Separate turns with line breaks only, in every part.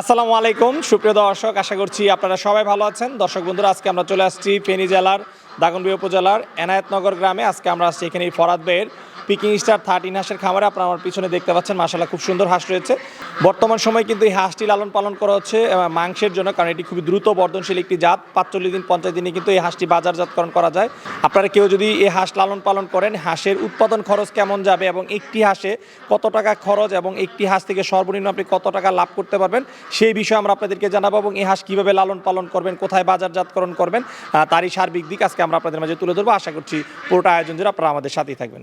আসসালামু আলাইকুম। সুপ্রিয় দর্শক, আশা করছি আপনারা সবাই ভালো আছেন। দর্শক বন্ধুরা, আজকে আমরা চলে আসছি ফেনী জেলার দাগনবি উপজেলার এনায়েতনগর গ্রামে। আজকে আমরা আসছি এখানে এই ফরাদ বেয়ের পিকিং স্টার থার্টিন হাঁসের খামারে আপনারা আমার পিছনে দেখতে পাচ্ছেন মাসাল্লাহ খুব সুন্দর হাঁস রয়েছে। বর্তমান সময় কিন্তু এই হাঁসটি লালন পালন করা হচ্ছে মাংসের জন্য, কারণ এটি খুবই দ্রুত বর্ধনশীল একটি জাত। পাঁচচল্লিশ দিন, পঞ্চাশ দিনে কিন্তু এই হাঁসটি বাজারজাতকরণ করা যায়। আপনারা কেউ যদি এই হাঁস লালন পালন করেন, হাঁসের উৎপাদন খরচ কেমন যাবে এবং একটি হাঁসে কত টাকা খরচ এবং একটি হাঁস থেকে সর্বনিম্ন আপনি কত টাকা লাভ করতে পারবেন, সেই বিষয়ে আমরা আপনাদেরকে জানাব এবং এই হাঁস কীভাবে লালন পালন করবেন, কোথায় বাজারজাতকরণ করবেন তারই সার্বিক দিক আজকে আমরা আপনাদের মাঝে তুলে ধরবো। আশা করছি পুরোটা আয়োজন জুড়ে আপনারা আমাদের সাথেই থাকবেন।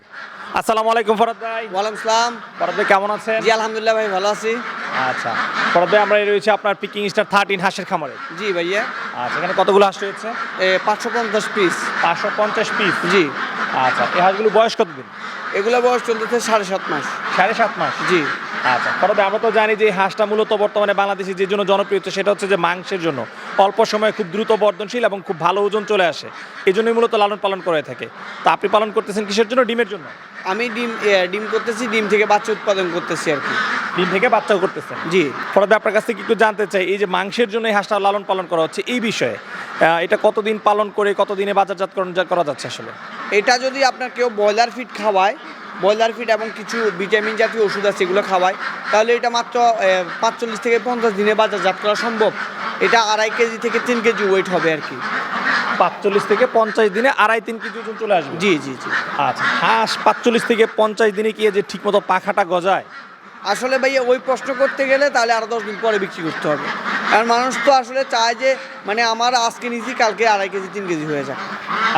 আসসালামু আলাইকুম ফরাদ ভাই।
ওয়ালাইকুম সালাম।
ফরাদ ভাই কেমন আছেন?
জি আলহামদুলিল্লাহ ভাই ভালো আছি।
আচ্ছা ফরাদ ভাই আমরা রয়েছে আপনার পিকিং স্টার থার্টিন হাঁসের খামারে।
জি ভাইয়া।
আচ্ছা এখানে কতগুলো হাঁস রয়েছে?
এ পাঁচশো পঞ্চাশ পিস
পাঁচশো পঞ্চাশ পিস
জি।
আচ্ছা এই হাঁসগুলো বয়স কতদিন?
এগুলো বয়স চলতেছে সাড়ে সাত মাস।
সাড়ে সাত মাস?
জি।
আচ্ছা ভাই, আমরা তো জানি যে হাঁসটা মূলত বর্তমানে বাংলাদেশে যে জন্য জনপ্রিয় হচ্ছে সেটা হচ্ছে যে মাংসের জন্য। অল্প সময়ে খুব দ্রুত বর্ধনশীল এবং খুব ভালো ওজন চলে আসে। এই জন্যই মূলত লালন পালন করে থাকে। তো আপনি পালন করতেছেন কিসের জন্য? ডিমের জন্য?
আমি ডিম ডিম করতেছি ডিম থেকে বাচ্চা উৎপাদন করতেছি আর কি।
ডিম থেকে বাচ্চাও করতেছেন?
জি।
ভাই, আপনার কাছ থেকে একটু জানতে চাই এই যে মাংসের জন্য এই হাঁসটা লালন পালন করা হচ্ছে এই বিষয়ে এটা কতদিন পালন করে কতদিনে বাজারজাতকরণ করা যাচ্ছে আসলে?
এটা যদি আপনার কেউ ব্রয়লার ফিড খাওয়ায় ব্রয়লার ফিড এবং কিছু ভিটামিন জাতীয় ওষুধ আছে এগুলো খাওয়ায়। তাহলে এটা মাত্র পাঁচচল্লিশ থেকে পঞ্চাশ দিনে বাজারজাত করা সম্ভব। এটা আড়াই কেজি থেকে তিন কেজি ওয়েট হবে আর কি।
পাঁচচল্লিশ থেকে পঞ্চাশ দিনে আড়াই তিন কেজি ওজন চলে আসবে?
জি জি জি।
আচ্ছা হাঁস পাঁচচল্লিশ থেকে পঞ্চাশ দিনে কি যে ঠিকমতো পাখাটা গজায়?
আসলে ভাইয়া ওই প্রশ্ন করতে গেলে তাহলে আরও দশ দিন পরে বিক্রি করতে হবে। কারণ মানুষ তো আসলে চায় যে মানে আমার আজকে নিয়েছি কালকে আড়াই কেজি তিন কেজি হয়ে যায়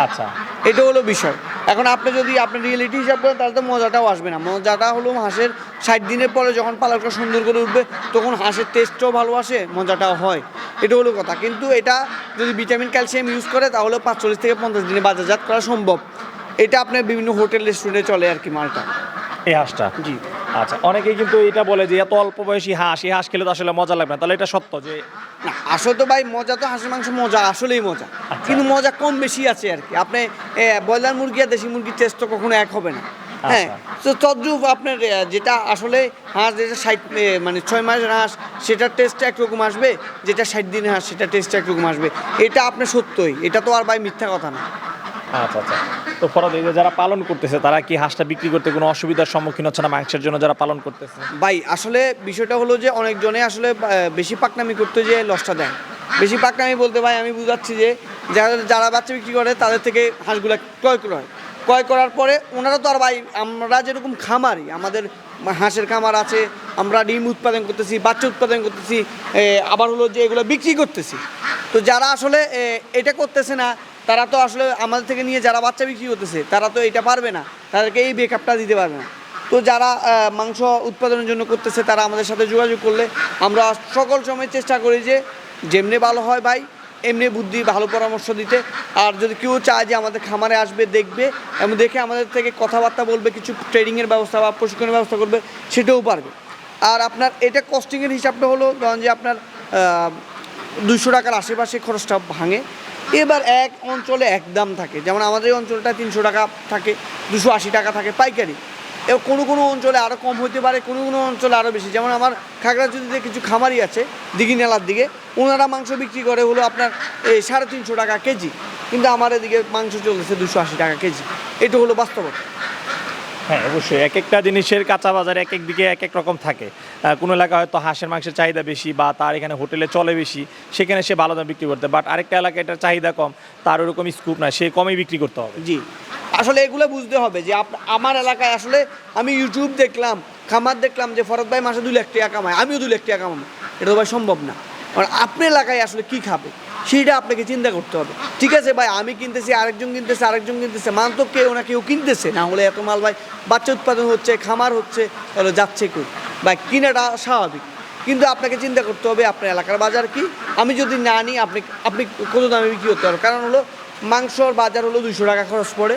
আচ্ছা।
এটা হলো বিষয়। এখন আপনি যদি আপনি রিয়েলিটি হিসাব করেন তাহলে তো মজাটাও আসবে না। মজাটা হলো হাঁসের ষাট দিনের পরে যখন পালকটা সুন্দর করে উঠবে তখন হাঁসের টেস্টও ভালো আসে মজাটাও হয়। এটা হলো কথা। কিন্তু এটা যদি ভিটামিন ক্যালসিয়াম ইউজ করে তাহলে পাঁচচল্লিশ থেকে পঞ্চাশ দিনে বাজারজাত করা সম্ভব। এটা আপনার বিভিন্ন হোটেল রেস্টুরেন্টে চলে আর কি মালটা।
এই হাঁসটা?
জি।
আচ্ছা অনেকেই কিন্তু এটা বলে যে এত অল্প বয়সী হাঁস এই হাঁস খেলে তো আসলে মজা লাগবে না। তাহলে এটা সত্য যে
না আসলে তো ভাই মজা তো হাঁসের মাংস মজা আসলেই মজা। কিন্তু মজা কম বেশি আছে আর কি। আপনি ব্রয়লার মুরগি আর দেশি মুরগির টেস্ট তো কখনো এক হবে না। হ্যাঁ তো তদ্রুপ আপনার যেটা আসলে হাঁস যেটা ষাট মানে ছয় মাসের হাঁস সেটার টেস্টটা একরকম আসবে যেটা ষাট দিনের হাঁস সেটা টেস্টটা একরকম আসবে। এটা আপনার সত্যই এটা তো আর ভাই মিথ্যা কথা না।
আচ্ছা আচ্ছা। তো ফরাদ, এই যারা পালন করতেছে, তারা কি হাঁসটা বিক্রি করতে কোনো অসুবিধার সম্মুখীন হচ্ছে না মাংসের জন্য যারা পালন করতেছে?
ভাই, আসলে বিষয়টা হলো যে অনেকজনে আসলে বেশি পাকনামি করতে যে লসটা দেয়। বেশি পাকনামি বলতে ভাই, আমি বুঝাচ্ছি যে যারা যারা বাচ্চা বিক্রি করে, তাদের থেকে হাঁসগুলা ক্রয় করে ক্রয় করার পরে ওনারা তো আর ভাই, আমরা যেরকম খামারি, আমাদের হাঁসের খামার আছে, আমরা ডিম উৎপাদন করতেছি, বাচ্চা উৎপাদন করতেছি আবার হলো যে এগুলো বিক্রি করতেছি। তো যারা আসলে এটা করতেছে না তারা তো আসলে আমাদের থেকে নিয়ে যারা বাচ্চা বিক্রি করতেছে, তারা তো এটা পারবে না। তাদেরকে এই বেকআপটা দিতে পারবে না। তো যারা মাংস উৎপাদনের জন্য করতেছে, তারা আমাদের সাথে যোগাযোগ করলে আমরা সকল সময় চেষ্টা করি যে যেমনি ভালো হয় ভাই, এমনি বুদ্ধি, ভালো পরামর্শ দিতে। আর যদি কেউ চায় যে আমাদের খামারে আসবে, দেখবে, এবং দেখে আমাদের থেকে কথাবার্তা বলবে, কিছু ট্রেনিংয়ের ব্যবস্থা বা প্রশিক্ষণের ব্যবস্থা করবে, সেটাও পারবে। আর আপনার, এটা কস্টিংয়ের হিসাবটা হলো ধরেন যে আপনার দুশো টাকার আশেপাশে খরচটা ভাঙে। এবার এক অঞ্চলে এক দাম থাকে। যেমন আমাদের এই অঞ্চলটা তিনশো টাকা থাকে, দুশো আশি টাকা থাকে পাইকারি। এবার কোনো কোনো অঞ্চলে আরও কম হতে পারে, কোনো কোনো অঞ্চলে আরও বেশি। যেমন আমার খাগড়াছড়িতে কিছু খামারি আছে দিঘিনালার দিকে। ওনারা মাংস বিক্রি করে হলো আপনার এই সাড়ে তিনশো টাকা কেজি। কিন্তু আমার এদিকে মাংস চলতেছে দুশো আশি টাকা কেজি। এটা হলো বাস্তবতা।
হ্যাঁ অবশ্যই। এক একটা জিনিসের কাঁচা বাজার এক এক দিকে এক এক রকম থাকে। কোনো এলাকা হয়তো হাঁসের মাংসের চাহিদা বেশি বা তার এখানে হোটেলে চলে বেশি, সেখানে সে ভালো দাম বিক্রি করতে। বাট আরেকটা এলাকায় এটার চাহিদা কম, তার ওরকম স্কুপ না সে কমই বিক্রি করতে হবে।
জি। আসলে এগুলো বুঝতে হবে যে আমার এলাকায় আসলে আমি ইউটিউব দেখলাম, খামার দেখলাম যে ফরত ভাই মাসে দুই লাখ টাকা কামায়, আমিও দুই লাখ টাকা কামাবো। এটা তো ভাই সম্ভব না। কারণ আপনার এলাকায় আসলে কি খাবে? সেইটা আপনাকে চিন্তা করতে হবে। ঠিক আছে ভাই, আমি কিনতেছি, আরেকজন কিনতেছে আরেকজন কিনতেছে মান তো কেউ না, কেউ কিনতেছে। না হলে এত মাল ভাই, বাচ্চা উৎপাদন হচ্ছে, খামার হচ্ছে, তাহলে যাচ্ছে কই? ভাই, কিনাটা স্বাভাবিক। কিন্তু আপনাকে চিন্তা করতে হবে, আপনার এলাকার বাজার কি? আমি যদি না নিই, আপনি আপনি কত দামে বিক্রি করতে পারবেন? কারণ হলো, মাংসর বাজার হলো দুশো টাকা খরচ পড়ে।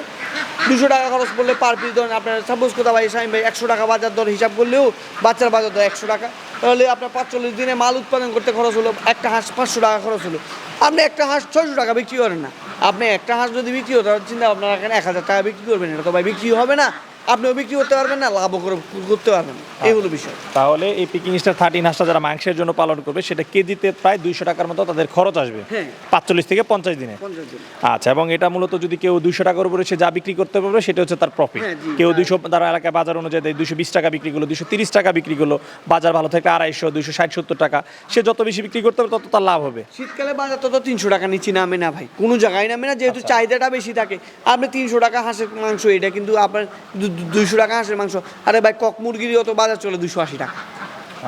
দুশো টাকা খরচ পড়লে পার পিস ধরেন আপনার সাপোজ কোথাও ভাই সাইম ভাই, একশো টাকা বাজার দর হিসাব করলেও বাচ্চার বাজার দর একশো টাকা। তাহলে আপনার পাঁচচল্লিশ দিনে মাল উৎপাদন করতে খরচ হলো, একটা হাঁস পাঁচশো টাকা খরচ হলো। আপনি একটা হাঁস ছয়শো টাকা বিক্রি করেন না। আপনি একটা হাঁস যদি বিক্রি হতো চিন্তা আপনার এখানে এক হাজার টাকা বিক্রি করবেন, এটা তো ভাই বিক্রি হবে না। আপনিও বিক্রি করতে পারবেন না লাভও করে করতে পারবেন এই হলো বিষয়।
তাহলে এই পিকিং স্টার থার্টিন হাঁসটা যারা মাংসের জন্য পালন করবে সেটা কেজিতে প্রায় দুইশো টাকার মতো তাদের খরচ আসবে।
হ্যাঁ।
পাঁচচল্লিশ থেকে পঞ্চাশ দিনে। আচ্ছা এবং এটা মূলত যদি কেউ দুইশো টাকার উপরে সে যা বিক্রি করতে পারবে সেটা হচ্ছে তার প্রফিট
হ্যাঁ,
কেউ দুইশো তারা এলাকায় বাজার অনুযায়ী দেয় দুইশো বিশ টাকা বিক্রি করল দুইশো তিরিশ টাকা বিক্রি করল বাজার ভালো থাকলে আড়াইশো দুইশো ষাট সত্তর টাকা। সে যত বেশি বিক্রি করতে পারবে তত তার লাভ হবে।
শীতকালে বাজার তত তিনশো টাকা নিচে নামে না ভাই। কোনো জায়গায় নামে না যেহেতু
আচ্ছা।
চাহিদাটা বেশি থাকে। আপনি তিনশো টাকা হাঁসের মাংস এটা কিন্তু আপনার দুইশো টাকা হাঁসের মাংস। আরে ভাই কক মুরগিরও তো বাজার চলে দুশো আশি টাকা।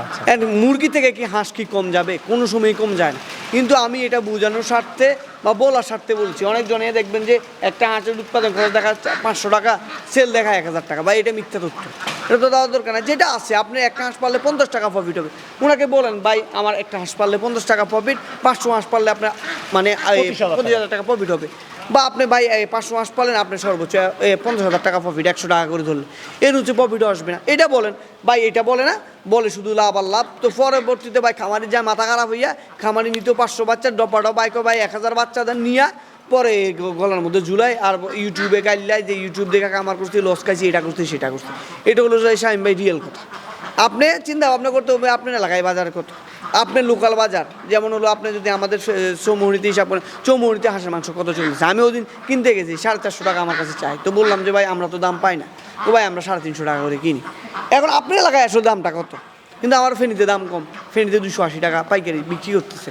আচ্ছা।
মুরগি থেকে কি হাঁস কি কম যাবে? কোনো সময় কম যায় না। কিন্তু আমি এটা বোঝানোর স্বার্থে বা বলার স্বার্থে বলছি। অনেকজনে দেখবেন যে একটা হাঁসের উৎপাদন খরচ দেখা যাচ্ছে পাঁচশো টাকা সেল দেখা এক হাজার টাকা। বা এটা মিথ্যা তথ্য। এটা তো দেওয়ার দরকার না যেটা আছে আপনি একটা হাঁস পারলে পঞ্চাশ টাকা প্রফিট হবে। ওনাকে বলেন ভাই আমার একটা হাঁস পারলে পঞ্চাশ টাকা প্রফিট পাঁচশো হাঁস পারলে আপনার মানে
পঁচিশ হাজার
টাকা প্রফিট হবে। বা আপনি ভাই পাঁচশো মাস পালেন, আপনি সর্বোচ্চ পঞ্চাশ হাজার টাকা প্রফিট একশো টাকা করে ধরলে এর হচ্ছে প্রফিটও আসবে না। এটা বলেন, ভাই, এটা বলে না, বলে শুধু লাভ আর লাভ। তো পরবর্তীতে ভাই, খামারি যা মাথা খারাপ হইয়া, খামারি নিতেও পাঁচশো বাচ্চা ডপা ডপাইকো ভাই, এক হাজার বাচ্চাদের নিয়া, পরে গলার মধ্যে ঝুলাই, আর ইউটিউবে গাইলাই যে ইউটিউব দেখে কামার করছি লস খাইছি, এটা করছি, সেটা করছি। এটা হলো শাহিম ভাই রিয়েল কথা। আপনি চিন্তা ভাবনা করতে হবে, আপনার এলাকায় বাজার কত? আপনার লোকাল বাজার, যেমন হলো আপনি যদি আমাদের চৌমুহরিতে হিসাব করেন চৌমুহরিতে হাঁসের মাংস কত চলছে আমি ওদিন কিনতে গেছি, সাড়ে চারশো টাকা আমার কাছে চাই। তো বললাম যে, ভাই, আমরা তো দাম পাই না। তো ভাই, আমরা সাড়ে তিনশো টাকা করে কিনি। এখন আপনার এলাকায় আসলে দামটা কত? কিন্তু আমার ফেনিতে দাম কম। ফেনিতে দুশো আশি টাকা পাইকারি বিক্রি করতেছে।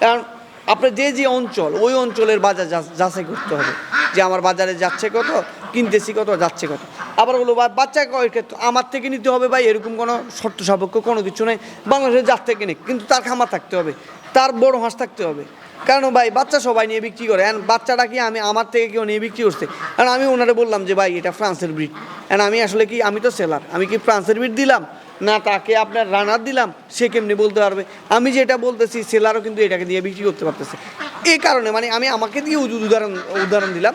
কারণ আপনার যে যে অঞ্চল, ওই অঞ্চলের বাজার যাচাই করতে হবে। যে, আমার বাজারে যাচ্ছে কত? কিনতেছি কত, যাচ্ছে কত। আবার বলো বা- বাচ্চা ক্ষেত্রে আমার থেকে নিতে হবে ভাই, এরকম কোনো শর্ত সাপেক্ষ, কোনো কিছু নেই। বাংলাদেশের যার থেকে নেই কিন্তু তার খামার থাকতে হবে, তার বড় হাঁস থাকতে হবে। কারণ ভাই, বাচ্চা সবাই নিয়ে বিক্রি করে এখন বাচ্চাটা কি আমি, আমার থেকে কেউ নিয়ে বিক্রি করছে? কারণ আমি ওনারে বললাম যে, ভাই, এটা ফ্রান্সের ব্রিড। এখন আমি আসলে কি, আমি তো সেলার আমি কি ফ্রান্সের ব্রিড দিলাম? না, তাকে আপনার রানার দিলাম, সে কেমনি বলতে পারবে? আমি যেটা বলতেছি সেলারও কিন্তু এটাকে দিয়ে বিক্রি করতে পারতেছে। এই কারণে মানে আমি আমাকে দিয়ে উদাহরণ উদাহরণ দিলাম।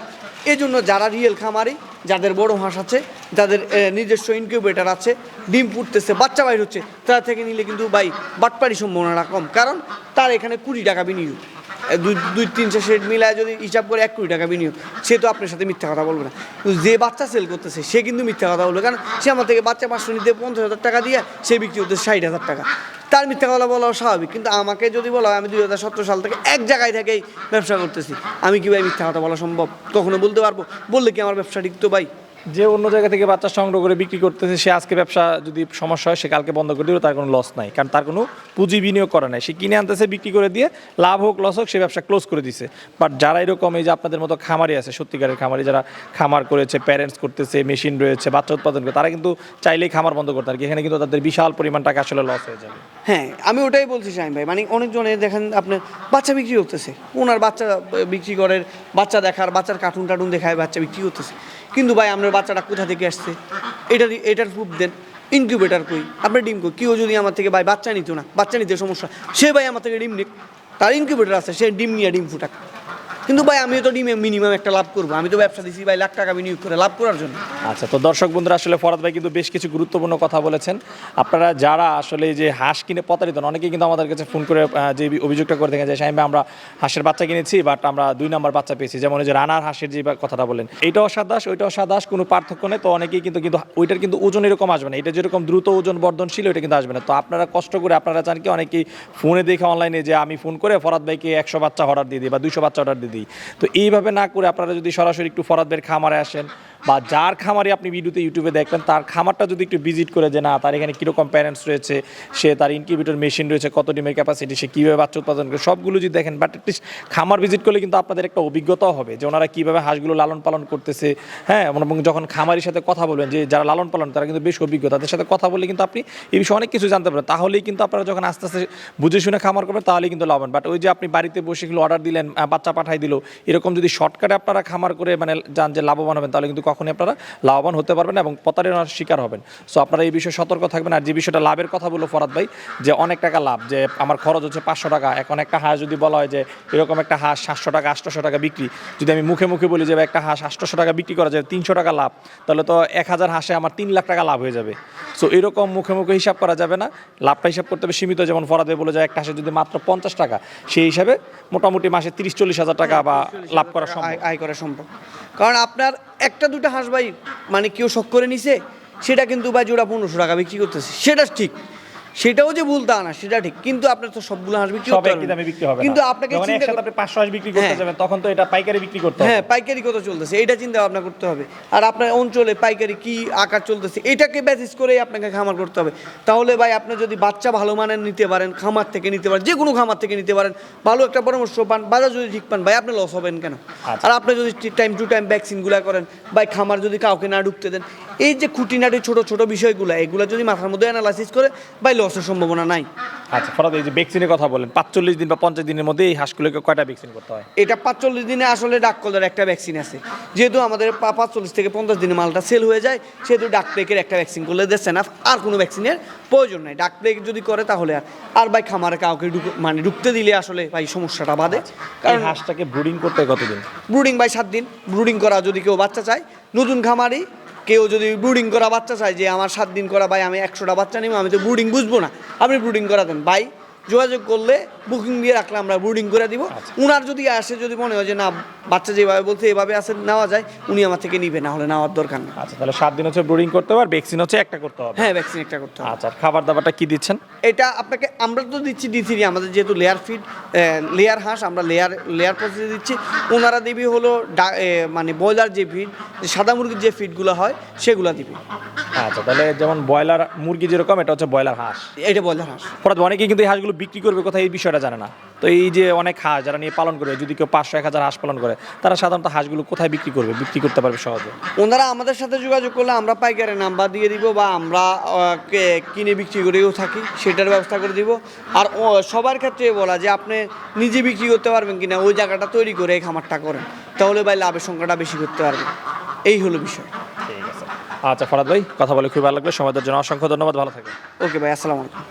এই জন্য যারা রিয়েল খামারি, যাদের বড় হাঁস আছে, যাদের নিজস্ব ইনকিউবেটার আছে, ডিম ফুটতেছে বাচ্চা বাইর হচ্ছে, তারা থেকে নিলে কিন্তু ভাই বাটপাড়ি সম্ভাবনাটা কম। কারণ তার এখানে কুড়ি টাকা বিনিয়োগ। দুই দুই তিনশো শেড মিলায় যদি হিসাব করে এক কোটি টাকা বিনিয়োগ, সে তো আপনার সাথে মিথ্যা কথা বলবে না। কিন্তু যে বাচ্চা সেল করতেছে, সে কিন্তু মিথ্যা কথা বলবে। কারণ সে আমার থেকে বাচ্চা পাঁচশো নিতে পঞ্চাশ হাজার টাকা দিয়ে, সে বিক্রি করতে ষাট হাজার টাকা। তার মিথ্যা কথা বলা স্বাভাবিক। কিন্তু আমাকে যদি বলা হয়, আমি দুই হাজার সতেরো সাল থেকে এক জায়গায় থেকেই ব্যবসা করতেছি। আমি কি ভাই মিথ্যা কথা বলা সম্ভব? কখনো বলতে পারব? বললে কি আমার ব্যবসা টিকতো ভাই?
যে অন্য জায়গা থেকে বাচ্চা সংগ্রহ করে বিক্রি করতেছে, সে আজকে ব্যবসা যদি সমস্যা হয়, সে কালকে বন্ধ করে দিল, তার কোনো লস নাই। কারণ তার কোনো পুঁজি বিনিয়োগ করা নাই। সে কিনে আনতেছে, বিক্রি করে দিয়ে লাভ হোক লস হোক, সে ব্যবসা ক্লোজ করে দিছে। বাট যারা এরকম এই যে আপনাদের মতো খামারি আছে, সত্যিকারের খামারি, যারা খামার করেছে প্যারেন্টস করতেছে মেশিন রয়েছে, বাচ্চা উৎপাদন করে, তারা কিন্তু চাইলেই খামার বন্ধ করতে পারে এখানে কিন্তু তাদের বিশাল পরিমাণ টাকা আসলে লস হয়ে যাবে।
হ্যাঁ আমি ওটাই বলছি শাহিন ভাই। মানে অনেকজনে দেখেন, আপনার বাচ্চা বিক্রি করতেছে ওনার বাচ্চা বিক্রি করে বাচ্চা দেখার, বাচ্চার কার্টুন টার্টুন দেখায় বাচ্চা বিক্রি করতেছে কিন্তু ভাই আপনার বাচ্চাটা কোথা থেকে আসছে? এটার এটার প্রুফ দেন। ইনকিউবেটার কই? আপনার ডিম কই? কেউ যদি আমার থেকে, ভাই, বাচ্চা নিত না, বাচ্চা নিতে সমস্যা সে ভাই আমার থেকে ডিম নিক। তার ইনকিউবেটার আছে, সে ডিম নিয়ে ডিম ফুটাক। কিন্তু ভাই, আমিও তো মিনিমাম একটা লাভ করব। আমি তো ব্যবসা দিছি ভাই, লাখ টাকা বিনিয়োগ করে লাভ করার জন্য।
আচ্ছা তো দর্শক বন্ধুরা, আসলে ফরাদ ভাই কিন্তু বেশ কিছু গুরুত্বপূর্ণ কথা বলেছেন। আপনারা যারা আসলে যে হাঁস কিনে প্রতারিত অনেকেই কিন্তু আমাদের কাছে ফোন করে যে অভিযোগটা করে থাকেন যে সাহেব আমরা হাঁসের বাচ্চা কিনেছি বাট আমরা দুই নম্বর বাচ্চা পেয়েছি। যেমন যে রানার হাঁসের যে কথাটা বলেন এইটাও সাদাস ওইটাও সাদাস কোনো পার্থক্য নেই। তো অনেকেই কিন্তু কিন্তু ওইটার কিন্তু ওজন এরকম আসবে না। এটা যেরকম দ্রুত ওজন বর্ধনশীল, ওইটা কিন্তু আসবে না। তো আপনারা কষ্ট করে আপনারা চান কি, অনেকেই ফোনে দেখে অনলাইনে যে, আমি ফোন করে ফরাদ ভাইকে একশো বাচ্চা অর্ডার দিয়ে দিই বা দুশো বাচ্চা অর্ডার দিয়ে দিই। তো এইভাবে না করে আপনারা যদি সরাসরি একটু ফরাদ খামারে আসেন বা যার খামারে আপনি ভিডিওতে ইউটিউবে দেখবেন, তার খামারটা যদি একটু ভিজিট করে যে না, তার এখানে কীরকম প্যারেন্টস রয়েছে, সে তার ইনকিউবেটর মেশিন রয়েছে, কত ডিমের ক্যাপাসিটি সে কীভাবে বাচ্চা উৎপাদন করে, সবগুলো যদি দেখেন বাট অ্যাটলিস্ট খামার ভিজিট করলে কিন্তু আপনাদের একটা অভিজ্ঞতাও হবে যে ওনারা কীভাবে হাঁসগুলো লালন পালন করতেছে হ্যাঁ এবং যখন খামারির সাথে কথা বলবেন, যে যারা লালন পালন, তারা কিন্তু বেশ অভিজ্ঞ, তাদের সাথে কথা বললে কিন্তু আপনি এই বিষয়ে অনেক কিছু জানতে পারবেন, তাহলেই কিন্তু আপনারা যখন আস্তে আস্তে বুঝে শুনে খামার করবেন, তাহলেই কিন্তু লাভবান বাট ওই যে আপনি বাড়িতে বসে অর্ডার দিলেন বাচ্চা পাঠাই দিল, এরকম যদি শর্টকাটে আপনারা খামার করে মানে যান যে লাভবান হবেন, তাহলে কিন্তু কখনই আপনারা লাভবান হতে পারবেন এবং প্রতারণার শিকার হবেন। সো আপনারা এই বিষয়ে সতর্ক থাকবেন আর যে বিষয়টা লাভের কথা বলল ফরাদ ভাই, যে অনেক টাকা লাভ, যে আমার খরচ হচ্ছে পাঁচশো টাকা। এখন একটা হাঁস যদি বলা হয় যে এরকম একটা হাঁস সাতশো টাকা, আটশোশো টাকা বিক্রি, যদি আমি মুখে মুখে বলি যে একটা হাঁস আটশোশো টাকা বিক্রি করা যায়, তিনশো টাকা লাভ, তাহলে তো এক হাজার হাঁসে আমার তিন লাখ টাকা লাভ হয়ে যাবে। সো এরকম মুখে মুখে হিসাব করা যাবে না। লাভটা হিসাব করতে হবে সীমিত, যেমন ফরাদে বলে যায়, একটা হাসে যদি মাত্র পঞ্চাশ টাকা, সেই হিসাবে মোটামুটি মাসে তিরিশ চল্লিশ হাজার টাকা বা লাভ করা সম্ভব।
আয়- করা সম্ভব। কারণ আপনার একটা দুটো হাঁস ভাই মানে কেউ শখ করে নিছে, সেটা কিন্তু ভাই জোড়া পনেরোশো টাকা বিক্রি করতেছে। সেটা ঠিক। সেটাও যে ভুল তা না সেটা ঠিক। কিন্তু আপনার তো সবগুলো হাঁস বিক্রি
সব একই দামে বিক্রি হবে
কিন্তু আপনাকে চিন্তা
একসাথে আপনি পাঁচশো হাঁস বিক্রি করতে
হ্যাঁ।
যাবেন তখন তো এটা পাইকারি বিক্রি করতে হবে।
হ্যাঁ পাইকারি কত চলতেছে? এটা চিন্তা ভাবনা করতে হবে। আর আপনার অঞ্চলে পাইকারি কি আকার চলতেছে? এটাকে বেসিস করেই আপনাকে খামার করতে হবে। তাহলে ভাই আপনি যদি বাচ্চা ভালো মানের নিতে পারেন খামার থেকে নিতে পারেন যে কোনো খামার থেকে নিতে পারেন ভালো একটা পরামর্শ পান বাজার যদি ঠিক পান ভাই আপনি লস হবেন কেন?
আচ্ছা।
আর আপনি যদি টাইম টু টাইম ভ্যাকসিনগুলো করেন ভাই খামার যদি কাউকে না ঢুকতে দেন এই যে খুঁটিনাটি ছোট ছোট বিষয়গুলো এগুলো যদি মাথার মধ্যে অ্যানালাইসিস করে ভাই লসের সম্ভাবনা নাই।
আচ্ছা ফরাদ এই যে ভ্যাকসিনের কথা বলেন পাঁচচল্লিশ দিন বা পঞ্চাশ দিনের মধ্যে এই হাঁসগুলোকে কয়টা ভ্যাকসিন করতে হয়?
এটা পাঁচচল্লিশ দিনে আসলে ডাক কলের একটা ভ্যাকসিন আছে। যেহেতু আমাদের পাঁচচল্লিশ থেকে পঞ্চাশ দিনে মালটা সেল হয়ে যায় সেহেতু ডাক প্লেকের একটা ভ্যাকসিন করলে দিচ্ছে না। আর কোনো ভ্যাকসিনের প্রয়োজন নাই। ডাক প্লেক যদি করে তাহলে আর আর ভাই খামারে কাউকে মানে ঢুকতে দিলে আসলে ভাই সমস্যাটা বাদে
কারণ
কারণ
হাঁসটাকে ব্রুডিং করতে কতদিন?
ব্রুডিং ভাই সাত দিন। ব্রুডিং করা যদি কেউ বাচ্চা চায় নতুন খামারি কেউ যদি ব্রুডিং করা বাচ্চা চায় যে আমার সাত দিন করা ভাই, আমি একশোটা বাচ্চা নিব, আমি তো ব্রুডিং বুঝব না। আপনি ব্রুডিং করা দেন ভাই? যোগাযোগ করলে বুকিং দিয়ে রাখলে আমরা বোর্ডিং করে দিব। উনার যদি আসে যদি মনে হয় যে না বাচ্চা যেভাবে বলছে এভাবে আসে নেওয়া যায় উনি আমার থেকে নিবে না হলে নেওয়ার দরকার নেই।
আচ্ছা তাহলে সাত দিন হচ্ছে ব্রুডিং করতে হবে আর ভ্যাকসিন হচ্ছে একটা করতে হবে।
হ্যাঁ ভ্যাকসিন একটা করতে হবে।
আচ্ছা খাবার দাবারটা কি দিচ্ছেন?
এটা আপনাকে আমরা তো দিচ্ছি ডি থ্রি আমাদের যেহেতু লেয়ার ফিড লেয়ার হাঁস আমরা লেয়ার লেয়ার প্রসেসে দিচ্ছি। ওনারা দিবি হলো মানে ব্রয়লার যে ফিড সাদা মুরগির যে ফিডগুলো হয় সেগুলো দিবি।
আচ্ছা তাহলে যেমন ব্রয়লার মুরগি যেরকম এটা হচ্ছে ব্রয়লার হাঁস।
এটা ব্রয়লার হাঁস।
অনেকেই কিন্তু এই হাঁসগুলো বিক্রি করবে কোথায় এই বিষয়টা জানে না। তো এই যে অনেক হাঁস যারা নিয়ে পালন করে যদি কেউ পাঁচশো এক হাজার হাঁস পালন করে তারা সাধারণত হাঁসগুলো কোথায় বিক্রি করবে? বিক্রি করতে পারবে সহজে।
ওনারা আমাদের সাথে যোগাযোগ করলে আমরা পাইকারের নাম্বার দিয়ে দিব বা আমরা কিনে বিক্রি করেও থাকি সেটার ব্যবস্থা করে দিব। আর সবার ক্ষেত্রে বলা যে আপনি নিজে বিক্রি করতে পারবেন কিনা ওই জায়গাটা তৈরি করে এই খামারটা করেন। তাহলে ভাই লাভের সংখ্যাটা বেশি করতে পারবেন। এই হলো বিষয়।
ঠিক আছে। আচ্ছা ফরাদ ভাই কথা বলে খুব ভালো লাগল। সময় জন্য অসংখ্য ধন্যবাদ। ভালো থাকবেন।
ওকে ভাই আসসালামু আলাইকুম।